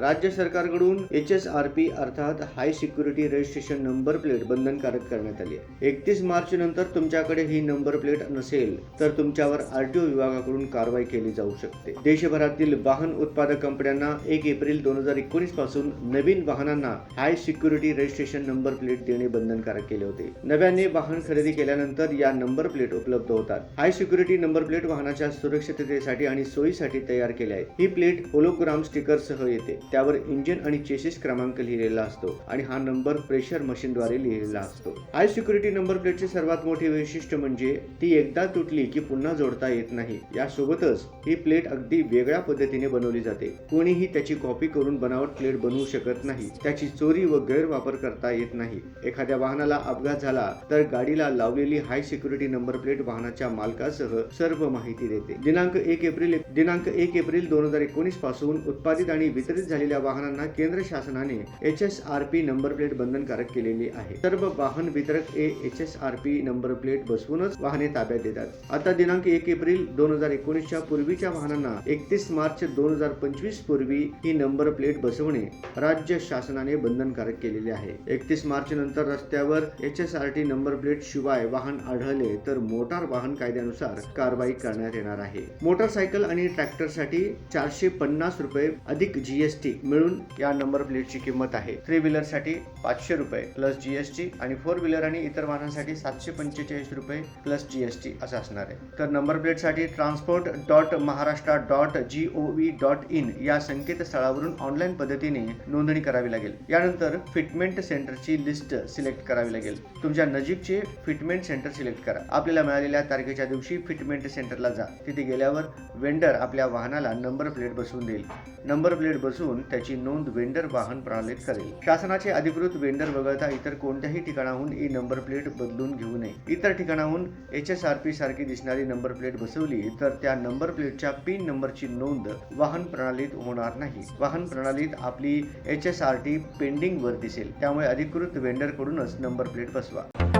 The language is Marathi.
राज्य सरकारकडून एच एस आर पी अर्थात high security registration number plate बंधनकारक करण्यात आली आहे. एकतीस मार्च नंतर तुमच्याकडे ही नंबर प्लेट नसेल तर तुमच्यावर आरटीओ विभागाकडून कारवाई केली जाऊ शकते. देशभरातील वाहन उत्पादक कंपन्यांना एक एप्रिल दोन हजार एकोणीसपासून नवीन वाहनांना high security registration number plate देणे बंधनकारक केले होते. नव्याने वाहन खरेदी केल्यानंतर या नंबर प्लेट उपलब्ध होतात. हाय सिक्युरिटी नंबर प्लेट वाहनाच्या सुरक्षिततेसाठी आणि सोयीसाठी तयार केल्या आहे. ही प्लेट होलोग्राम स्टिकर सह येते. त्यावर इंजिन आणि चेसिस क्रमांक लिहिलेला असतो आणि हा नंबर प्रेशर मशीनद्वारे लिहिलेला असतो. हाय सिक्युरिटी नंबर प्लेटचे सर्वात मोठे वैशिष्ट्य म्हणजे ती एकदा तुटली की पुन्हा जोडता येत नाही. यासोबतच ही प्लेट अगदी वेगळ्या पद्धतीने बनवली जाते. कोणीही त्याची कॉपी करून बनावट प्लेट बनवू शकत नाही. त्याची चोरी व गैरवापर करता येत नाही. एखाद्या वाहनाला अपघात झाला तर गाडीला लावलेली हाय सिक्युरिटी नंबर प्लेट वाहनाच्या मालकासह सर्व माहिती देते. दिनांक एक एप्रिल दिनांक एक एप्रिल दोन हजार एकोणीसपासून उत्पादित आणि वितरित झालेल्या वाहनांना केंद्र शासनाने H S R P number plate बंधनकारक केलेली आहे. सर्व वाहन वितरक A H S R P number plate बसवूनच वाहने ताब्यात देतात. आता दिनांक एक एप्रिल दोन हजार एकोणीसच्या पूर्वीच्या वाहनांना एकतीस मार्च दोन हजार पंचवीस पूर्वी ही नंबर प्लेट बसवणे राज्य शासनाने बंधनकारक केलेले आहे. एकतीस मार्च नंतर रस्त्यावर H S R T number plate शिवाय वाहन आढळले तर मोटार वाहन कायद्यानुसार कारवाई करण्यात येणार आहे. मोटरसायकल आणि ट्रॅक्टरसाठी चारशे पन्नास रुपये अधिक जीएसटी मिळून या नंबर प्लेटची किंमत आहे. थ्री व्हीलरसाठी पाचशे रुपये प्लस जीएसटी आणि फोर व्हीलर आणि इतर वाहनांसाठी सातशे पंचेचाळीस रुपये प्लस जीएसटी असं असणार आहे. तर नंबर प्लेटसाठी transport dot Maharashtra dot G O V dot in या संकेतस्थळावरून ऑनलाईन पद्धतीने नोंदणी करावी लागेल. यानंतर फिटमेंट सेंटरची लिस्ट सिलेक्ट करावी लागेल. तुमच्या नजीकचे फिटमेंट सेंटर सिलेक्ट करा. आपल्याला मिळालेल्या तारखेच्या दिवशी फिटमेंट सेंटरला जा. तिथे गेल्यावर वेंडर आपल्या वाहनाला नंबर प्लेट बसवून देईल. नंबर प्लेट बसवून त्याची नोंद वेंडर वाहन प्रणालीत करेल. शासनाचे अधिकृत वेंडर वगळता इतर कोणत्याही ठिकाणाहून ई नंबर प्लेट बदलून घेऊ नये. इतर ठिकाणाहून एच एस आर पी सारखी दिसणारी नंबर प्लेट बसवली तर त्या नंबर प्लेटच्या पिन नंबरची नोंद वाहन प्रणालीत होणार नाही. वाहन प्रणालीत आपली H S R T pending वर दिसेल त्यामुळे अधिकृत वेंडर कडूनच नंबर प्लेट बसवा.